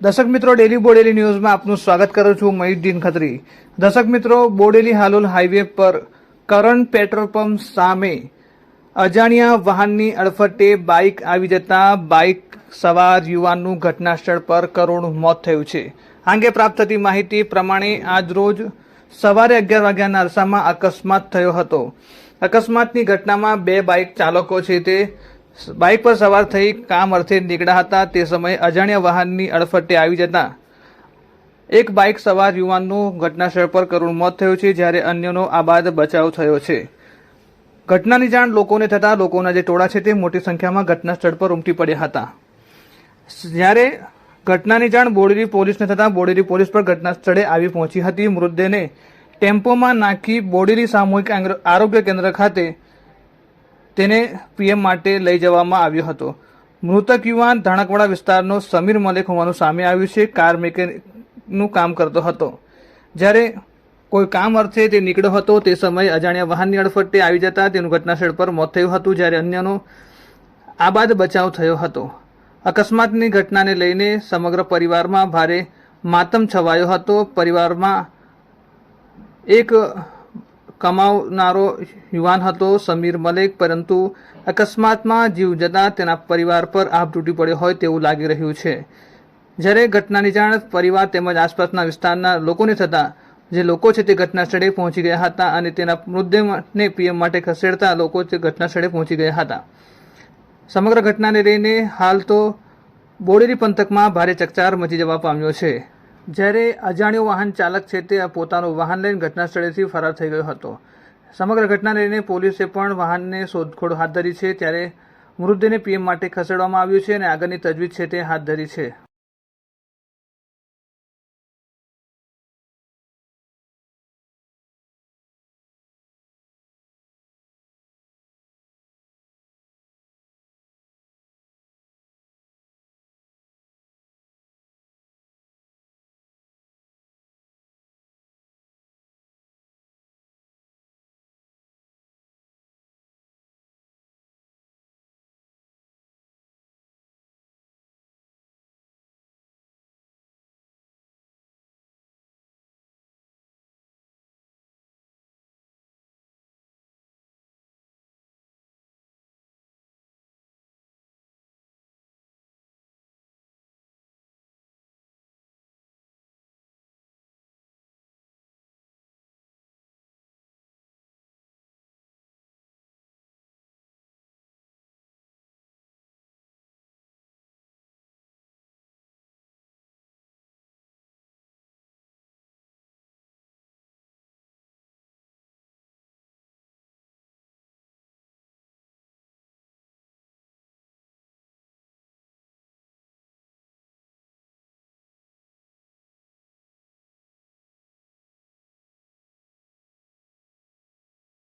દર્શક મિત્રો ડેલી બોડેલી ન્યૂઝમાં આપનું સ્વાગત કરું છું મયુદ્દીન ખત્રી. દર્શક મિત્રો બોડેલી હાલોલ હાઈવે પર કરંટ પેટ્રોલ પંપ સામે અજાણ્યા વાહનની અડફટે બાઇક આવી જતા બાઇક સવાર યુવાનનું ઘટના સ્થળ પર કરુણ મોત થયું છે. આ અંગે પ્રાપ્ત થતી માહિતી પ્રમાણે આજરોજ સવારે અગિયાર વાગ્યાના અરસામાં અકસ્માત થયો હતો. અકસ્માતની ઘટનામાં બે બાઇક ચાલકો છે તે બાઇક પર સવાર થઈ કામ અર્થે નીકળ્યા હતા. તે સમયે અજાણ્યા વાહનની અડફટે આવી જતા એક બાઇક સવાર યુવાનનું ઘટનાસ્થળ પર કરુણ મોત થયું છે, જ્યારે અન્યનો આબાદ બચાવ થયો છે. ઘટનાની જાણ લોકોને થતાં લોકોના જે ટોળા છે તે મોટી સંખ્યામાં ઘટનાસ્થળ પર ઉમટી પડ્યા હતા. જ્યારે ઘટનાની જાણ બોડેલી પોલીસને થતાં બોડેલી પોલીસ પર ઘટનાસ્થળે આવી પહોંચી હતી. મૃતદેહને ટેમ્પોમાં નાખી બોડેલી સામૂહિક આરોગ્ય કેન્દ્ર ખાતે તેને પીએમ માટે લઈ જવામાં આવ્યો હતો. મૃતક યુવાન ધાણકવાડા વિસ્તારનો સમીર મલેક હોવાનું સામે આવ્યું છે. કાર મેકેનિકનું કામ કરતો હતો. જ્યારે કોઈ કામ અર્થે તે નીકળ્યો હતો, તે સમયે અજાણ્યા વાહનની અડફટે આવી જતા તેનું ઘટનાસ્થળ પર મોત થયું હતું, જ્યારે અન્યનો આબાદ બચાવ થયો હતો. અકસ્માતની ઘટનાને લઈને સમગ્ર પરિવારમાં ભારે માતમ છવાયો હતો. પરિવારમાં એક કમાવનારો યુવાન હતો સમીર મલેક, પરંતુ અકસ્માતમાં જીવ જતા તેના પરિવાર પર આભ તૂટી પડ્યો હોય તેવું લાગી રહ્યું છે. જ્યારે ઘટનાની જાણ પરિવાર તેમજ આસપાસના વિસ્તારના લોકોને થતાં, જે લોકો છે તે ઘટના સ્થળે પહોંચી ગયા હતા અને તેના મૃતદેહને પીએમ માટે ખસેડતા લોકો તે ઘટના સ્થળે પહોંચી ગયા હતા. સમગ્ર ઘટનાને લઈને હાલ તો બોડેલી પંથકમાં ભારે ચકચાર મચી જવા પામ્યો છે. જ્યારે અજાણ્યો વાહન ચાલક છે તે પોતાનું વાહન લઈને ઘટના સ્થળેથી ફરાર થઈ ગયો હતો. સમગ્ર ઘટનાને લઈને પોલીસે પણ વાહનને શોધખોળ હાથ ધરી છે. ત્યારે મૃતદેહને પીએમ માટે ખસેડવામાં આવ્યું છે અને આગળની તજવીજ છે તે હાથ ધરી છે.